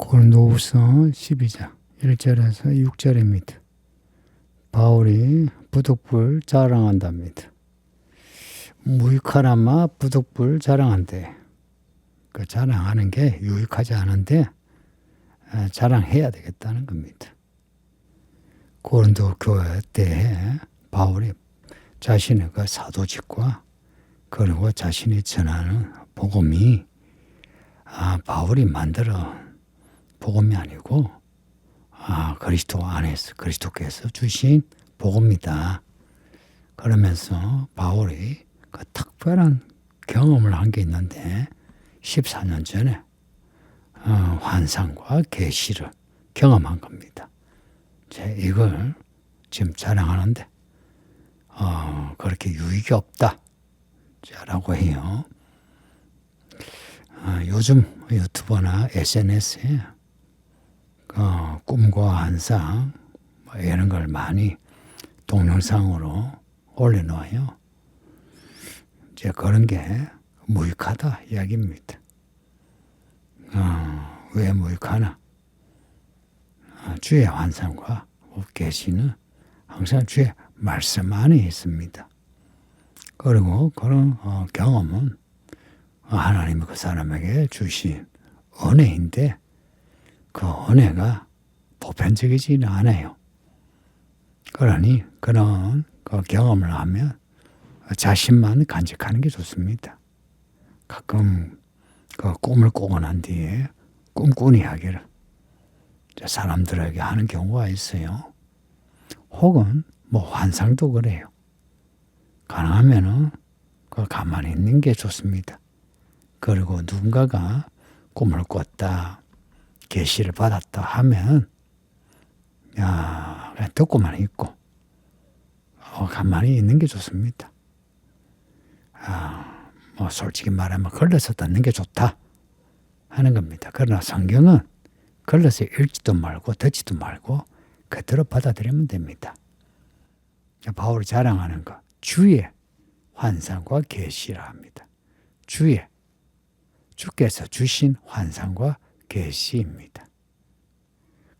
고린도후서 12장 1절에서 6절입니다. 바울이 부득불 자랑한답니다. 무익하나마 부득불 자랑한대. 그 자랑하는 게 유익하지 않은데 아, 자랑해야 되겠다는 겁니다. 고린도 교회 때 바울이 자신의 그 사도직과 그리고 자신이 전하는 복음이 아, 바울이 만들어 복음이 아니고 아, 그리스도 안에서 그리스도께서 주신 복음이다. 그러면서 바울이 그 특별한 경험을 한 게 있는데 14년 전에 어, 환상과 계시를 경험한 겁니다. 제 이걸 지금 자랑하는데 어, 그렇게 유익이 없다. 라고 해요. 어, 요즘 유튜버나 SNS에 어, 꿈과 환상 뭐 이런 걸 많이 동영상으로 올려놓아요. 이제 그런 게 무익하다 이야기입니다. 어, 왜 무익하나? 어, 주의 환상과 계시는 항상 주의 말씀 안에 있습니다. 그리고 그런 어, 경험은 하나님이 그 사람에게 주신 은혜인데 그 은혜가 보편적이지는 않아요. 그러니 그런 그 경험을 하면 자신만 간직하는 게 좋습니다. 가끔 그 꿈을 꾸고 난 뒤에 꿈꾼 이야기를 사람들에게 하는 경우가 있어요. 혹은 뭐 환상도 그래요. 가능하면은 그 가만히 있는 게 좋습니다. 그리고 누군가가 꿈을 꿨다, 계시를 받았다 하면 야 그냥 듣고만 있고 어, 가만히 있는 게 좋습니다. 아, 뭐 솔직히 말하면 걸려서 듣는 게 좋다 하는 겁니다. 그러나 성경은 걸려서 읽지도 말고 듣지도 말고 그대로 받아들이면 됩니다. 바울이 자랑하는 것 주의 환상과 계시라 합니다. 주의 주께서 주신 환상과 계시입니다.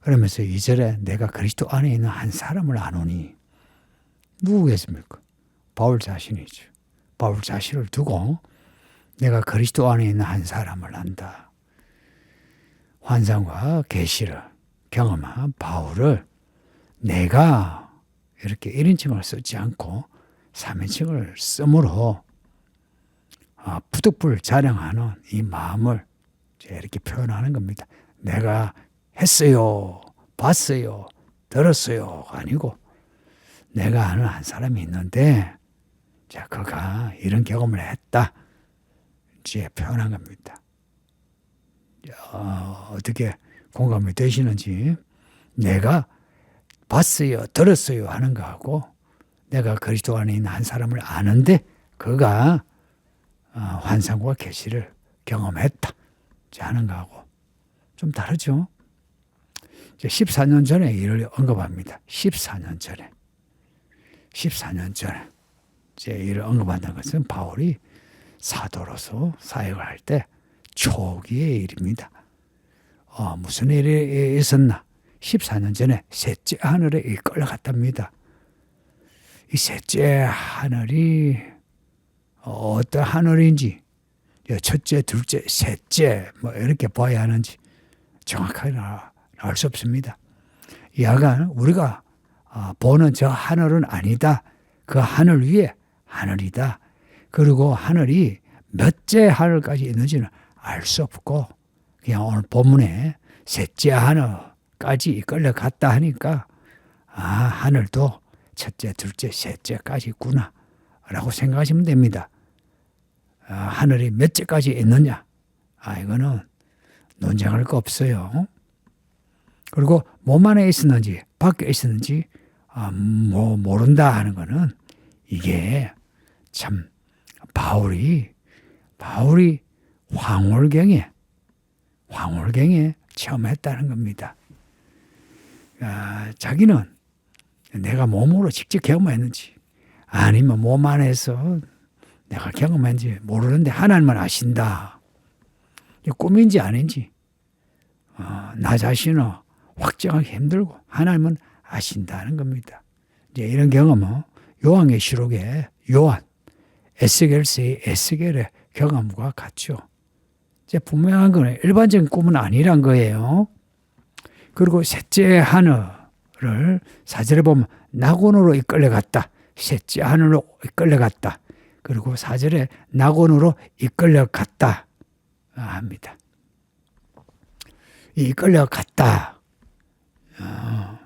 그러면서 이절에 내가 그리스도 안에 있는 한 사람을 아노니 누구겠습니까? 바울 자신이죠. 바울 자신을 두고 내가 그리스도 안에 있는 한 사람을 안다. 환상과 계시를 경험한 바울을 내가 이렇게 1인칭을 쓰지 않고 3인칭을 쓰므로 아, 부득불 자랑하는 이 마음을 이렇게 표현하는 겁니다. 내가 했어요, 봤어요, 들었어요 아니고 내가 아는 한 사람이 있는데 자 그가 이런 경험을 했다 이제 표현한 겁니다. 어, 어떻게 공감이 되시는지 내가 봤어요, 들었어요 하는 거하고 내가 그리스도 안에 있는 한 사람을 아는데 그가 어, 환상과 계시를 경험했다. 하는 거하고 좀 다르죠. 이제 14년 전에 일을 언급합니다. 14년 전에. 14년 전에 이제 이를 언급한다는 것은 바울이 사도로서 사역을 할 때 초기의 일입니다. 어, 무슨 일이 있었나? 14년 전에 셋째 하늘에 이끌려갔답니다. 이 셋째 하늘이 어떤 하늘인지 첫째, 둘째, 셋째 뭐 이렇게 봐야 하는지 정확하게 알수 없습니다. 야간 우리가 아, 보는 저 하늘은 아니다. 그 하늘 위에 하늘이다. 그리고 하늘이 몇째 하늘까지 있는지는 알 수 없고 그냥 오늘 본문에 셋째 하늘까지 이끌려 갔다 하니까 아 하늘도 첫째, 둘째, 셋째까지 있구나 라고 생각하시면 됩니다. 아, 하늘이 몇 째까지 있느냐? 아, 이거는 논쟁할 거 없어요. 그리고 몸 안에 있었는지 밖에 있었는지 아, 뭐 모른다 하는 거는 이게 참 바울이 바울이 황홀경에 황홀경에 체험했다는 겁니다. 아, 자기는 내가 몸으로 직접 경험했는지 아니면 몸 안에서 내가 경험한지 모르는데 하나님만 아신다. 꿈인지 아닌지 어, 나 자신을 확정하기 힘들고 하나님은 아신다는 겁니다. 이제 이런 경험은 요한계시록의 요한, 에스겔서의 에스겔의 경험과 같죠. 이제 분명한 거는 일반적인 꿈은 아니란 거예요. 그리고 셋째 하늘을 사절에 보면 낙원으로 이끌려갔다. 셋째 하늘로 이끌려갔다. 그리고 사절에 낙원으로 이끌려갔다 합니다. 이끌려갔다. 어,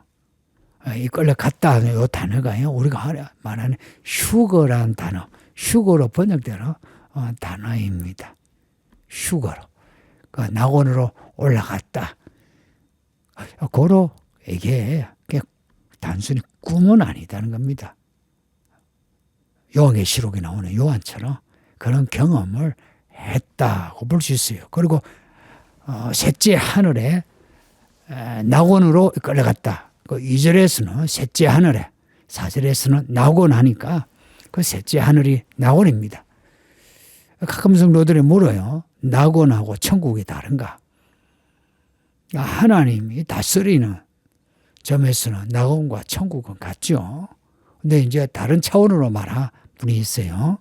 이끌려갔다. 이 단어가요. 우리가 말하는 휴거란 단어, 휴거로 번역되는 어, 단어입니다. 휴거로. 그 낙원으로 올라갔다. 고로 이게 단순히 꿈은 아니다는 겁니다. 요한계시록에 나오는 요한처럼 그런 경험을 했다고 볼 수 있어요. 그리고 어, 셋째 하늘에 에, 낙원으로 끌려갔다. 그 2절에서는 셋째 하늘에 4절에서는 낙원 하니까 그 셋째 하늘이 낙원입니다. 가끔 성도들이 물어요. 낙원하고 천국이 다른가? 하나님이 다스리는 점에서는 낙원과 천국은 같죠. 근데 이제 다른 차원으로 말하 분이 있어요.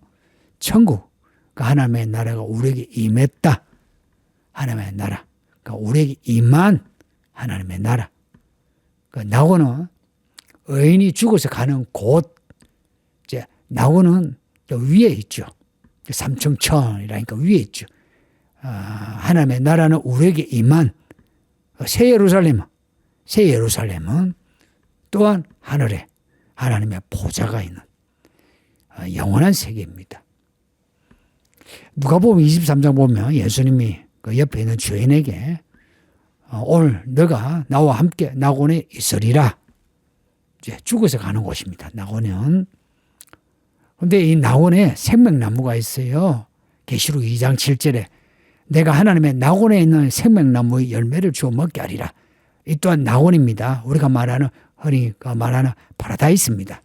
천국, 그 하나님의 나라가 우리에게 임했다. 하나님의 나라. 그러니까 우리에게 임한 하나님의 나라. 그 낙원은 의인이 죽어서 가는 곳, 이제 낙원은 위에 있죠. 삼층천이라니까 위에 있죠. 아, 하나님의 나라는 우리에게 임한 새 예루살렘, 새 예루살렘은 또한 하늘에 하나님의 보좌가 있는 아, 영원한 세계입니다. 누가 보면 23장 보면 예수님이 그 옆에 있는 주인에게 어, 오늘 너가 나와 함께 낙원에 있으리라. 이제 죽어서 가는 곳입니다. 낙원은. 근데 이 낙원에 생명나무가 있어요. 계시록 2장 7절에 내가 하나님의 낙원에 있는 생명나무의 열매를 주어 먹게 하리라. 이 또한 낙원입니다. 우리가 말하는 흔히가 말하는 파라다이스입니다.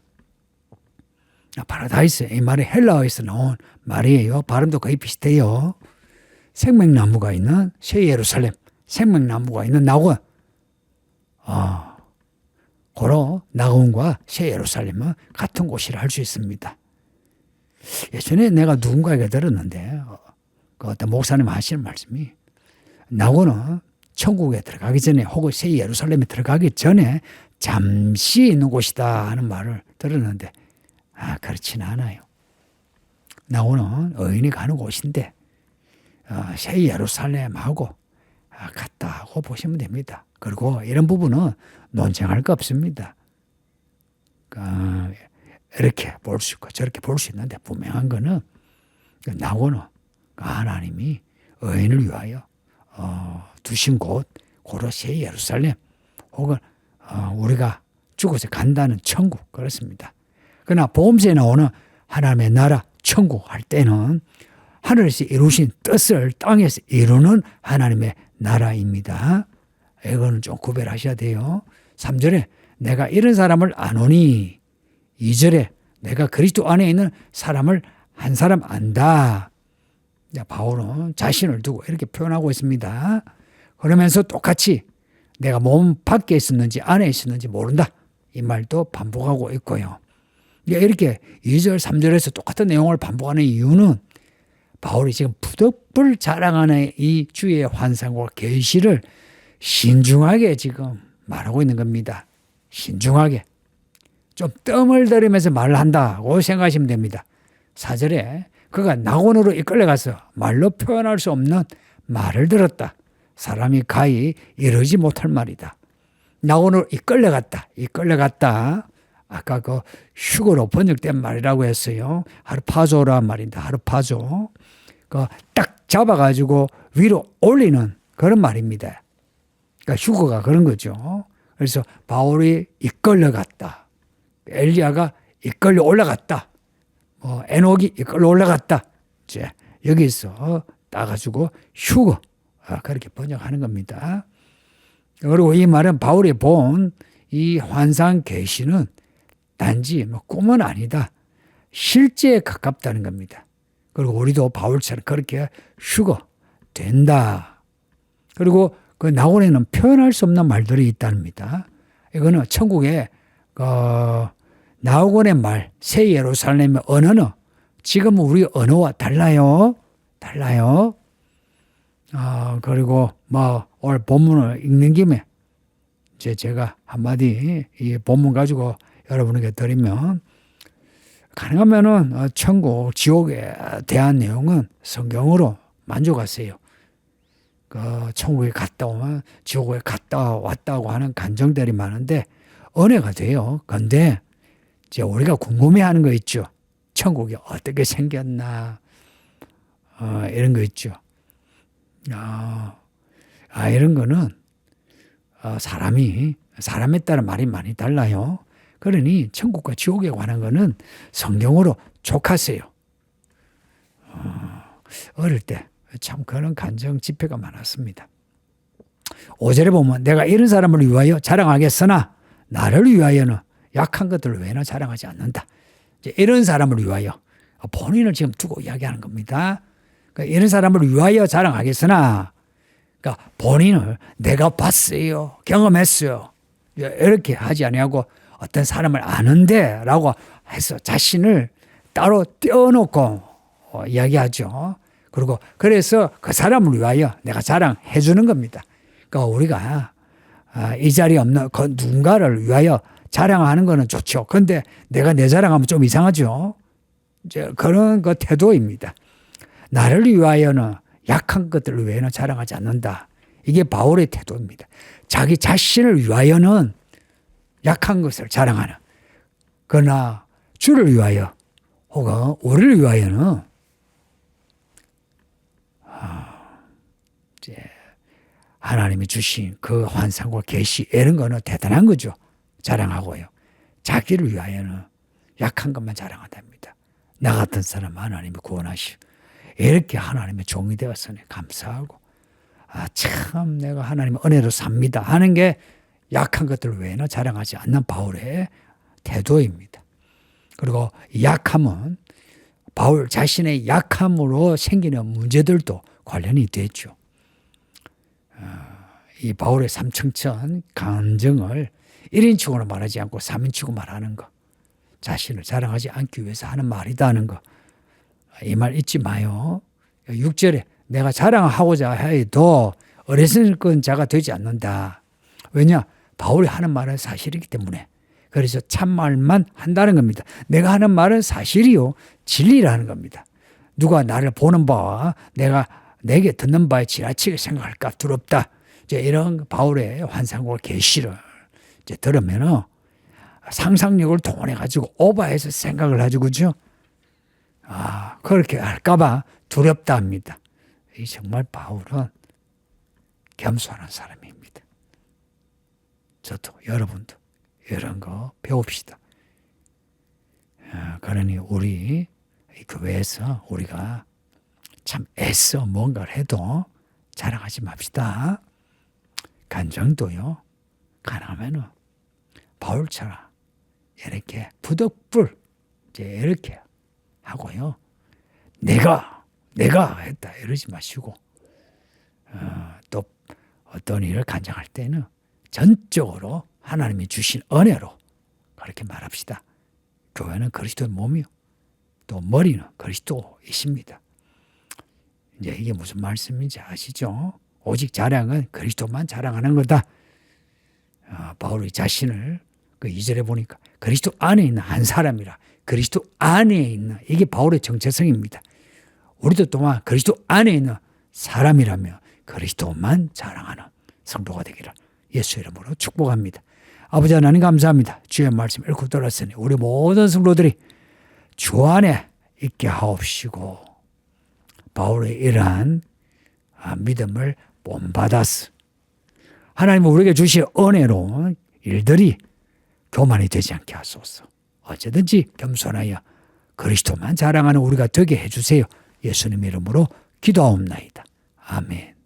파라다이스 이 말이 헬라어에서 나온 말이에요. 발음도 거의 비슷해요. 생명나무가 있는 새 예루살렘, 생명나무가 있는 낙원. 아, 고로 낙원과 새 예루살렘은 같은 곳이라 할 수 있습니다. 예전에 내가 누군가에게 들었는데 어, 그 어떤 목사님 하시는 말씀이 낙원은 천국에 들어가기 전에 혹은 새 예루살렘에 들어가기 전에 잠시 있는 곳이다 하는 말을 들었는데 아 그렇지는 않아요. 낙원은 의인이 가는 곳인데 어, 새 예루살렘하고 아, 같다고 보시면 됩니다. 그리고 이런 부분은 논쟁할 거 없습니다. 어, 이렇게 볼 수 있고 저렇게 볼 수 있는데 분명한 거는 낙원은 하나님이 의인을 위하여 어, 두신 곳, 고로 새 예루살렘 혹은 어, 우리가 죽어서 간다는 천국 그렇습니다. 그러나 보험서에 나오는 하나님의 나라 천국 할 때는 하늘에서 이루신 뜻을 땅에서 이루는 하나님의 나라입니다. 이거는 좀 구별하셔야 돼요. 3절에 내가 이런 사람을 안 오니 2절에 내가 그리스도 안에 있는 사람을 한 사람 안다. 바울은 자신을 두고 이렇게 표현하고 있습니다. 그러면서 똑같이 내가 몸 밖에 있었는지 안에 있었는지 모른다. 이 말도 반복하고 있고요. 이렇게 2절, 3절에서 똑같은 내용을 반복하는 이유는 바울이 지금 부득불 자랑하는 이 주의 환상과 계시를 신중하게 지금 말하고 있는 겁니다. 신중하게. 좀 뜸을 들이면서 말을 한다고 생각하시면 됩니다. 4절에 그가 낙원으로 이끌려가서 말로 표현할 수 없는 말을 들었다. 사람이 가히 이러지 못할 말이다. 낙원으로 이끌려갔다. 이끌려갔다. 아까 그 휴거로 번역된 말이라고 했어요. 하르파조란 말인데 하르파조. 그딱 잡아가지고 위로 올리는 그런 말입니다. 그러니까 휴거가 그런 거죠. 그래서 바울이 이끌려갔다. 엘리야가 이끌려 올라갔다. 뭐 에녹이 이끌려 올라갔다. 이제 여기서 따가지고 휴거 아, 그렇게 번역하는 겁니다. 그리고 이 말은 바울이 본 이 환상 계시는 단지 뭐 꿈은 아니다. 실제에 가깝다는 겁니다. 그리고 우리도 바울처럼 그렇게 휴거 된다. 그리고 그 나홀에는 표현할 수 없는 말들이 있답니다. 이거는 천국에 어, 나홀의 말, 새 예루살렘의 언어는 지금 우리 언어와 달라요. 달라요. 아, 그리고 뭐 오늘 본문을 읽는 김에 이제 제가 한마디 이 본문 가지고 여러분에게 드리면 가능하면은 어, 천국, 지옥에 대한 내용은 성경으로 만족하세요. 그 천국에 갔다 오면 지옥에 갔다 왔다고 하는 간정들이 많은데 은혜가 돼요. 근데 이제 우리가 궁금해하는 거 있죠. 천국이 어떻게 생겼나 어, 이런 거 있죠. 아, 아 이런 거는 어, 사람이 사람에 따라 말이 많이 달라요. 그러니 천국과 지옥에 관한 거는 성경으로 족하세요. 어, 어릴 때 참 그런 간정 집회가 많았습니다. 오절에 보면 내가 이런 사람을 위하여 자랑하겠으나 나를 위하여는 약한 것들을 외나 자랑하지 않는다. 이런 사람을 위하여 본인을 지금 두고 이야기하는 겁니다. 그러니까 이런 사람을 위하여 자랑하겠으나 그러니까 본인을 내가 봤어요. 경험했어요. 이렇게 하지 아니하고 어떤 사람을 아는데 라고 해서 자신을 따로 떼어놓고 어, 이야기하죠. 그리고 그래서 그 사람을 위하여 내가 자랑해 주는 겁니다. 그러니까 우리가 아, 이 자리에 없는 그 누군가를 위하여 자랑하는 거는 좋죠. 근데 내가 내 자랑하면 좀 이상하죠. 이제 그런 그 태도입니다. 나를 위하여는 약한 것들을 위하여는 자랑하지 않는다. 이게 바울의 태도입니다. 자기 자신을 위하여는 약한 것을 자랑하는. 그러나 주를 위하여 혹은 우리를 위하여는 아, 이제 하나님이 주신 그 환상과 계시 이런 거는 대단한 거죠. 자랑하고요. 자기를 위하여는 약한 것만 자랑한답니다. 나 같은 사람 하나님이 구원하시고 이렇게 하나님의 종이 되었으니 감사하고 아 참 내가 하나님의 은혜로 삽니다 하는 게 약한 것들 외에는 자랑하지 않는 바울의 태도입니다. 그리고 약함은 바울 자신의 약함으로 생기는 문제들도 관련이 되죠. 아, 이 바울의 삼층천 감정을 1인칭으로 말하지 않고 3인칭으로 말하는 것. 자신을 자랑하지 않기 위해서 하는 말이다는 거. 이말 잊지 마요. 6절에 내가 자랑하고자 해도 어리석은 자가 되지 않는다. 왜냐? 바울이 하는 말은 사실이기 때문에. 그래서 참말만 한다는 겁니다. 내가 하는 말은 사실이요. 진리라는 겁니다. 누가 나를 보는 바와 내가 내게 듣는 바에 지나치게 생각할까 두렵다. 이제 이런 바울의 환상과 계시를 이제 들으면은 상상력을 동원해 가지고 오버해서 생각을 하죠, 그죠? 아 그렇게 할까봐 두렵다 합니다. 이 정말 바울은 겸손한 사람입니다. 저도 여러분도 이런 거 배웁시다. 아, 그러니 우리 교회에서 우리가 참 애써 뭔가를 해도 자랑하지 맙시다. 간정도요. 가능하면은 바울처럼 이렇게 부덕불 이제 이렇게 하고요. 내가 내가 했다 이러지 마시고 어, 또 어떤 일을 간장할 때는 전적으로 하나님이 주신 은혜로 그렇게 말합시다. 교회는 그리스도의 몸이요. 또 머리는 그리스도이십니다. 이제 이게 무슨 말씀인지 아시죠? 오직 자랑은 그리스도만 자랑하는 거다. 어, 바울이 자신을 그 이절에 보니까 그리스도 안에 있는 한 사람이라 그리스도 안에 있는 이게 바울의 정체성입니다. 우리도 또한 그리스도 안에 있는 사람이라며 그리스도만 자랑하는 성도가 되기를 예수 이름으로 축복합니다. 아버지 하나님 감사합니다. 주의 말씀 읽고 들었으니 우리 모든 성도들이 주 안에 있게 하옵시고 바울의 이러한 아, 믿음을 본받았어. 하나님 우리에게 주신 은혜로 일들이 교만이 되지 않게 하소서. 어쨌든지 겸손하여 그리스도만 자랑하는 우리가 되게 해주세요. 예수님 이름으로 기도하옵나이다. 아멘.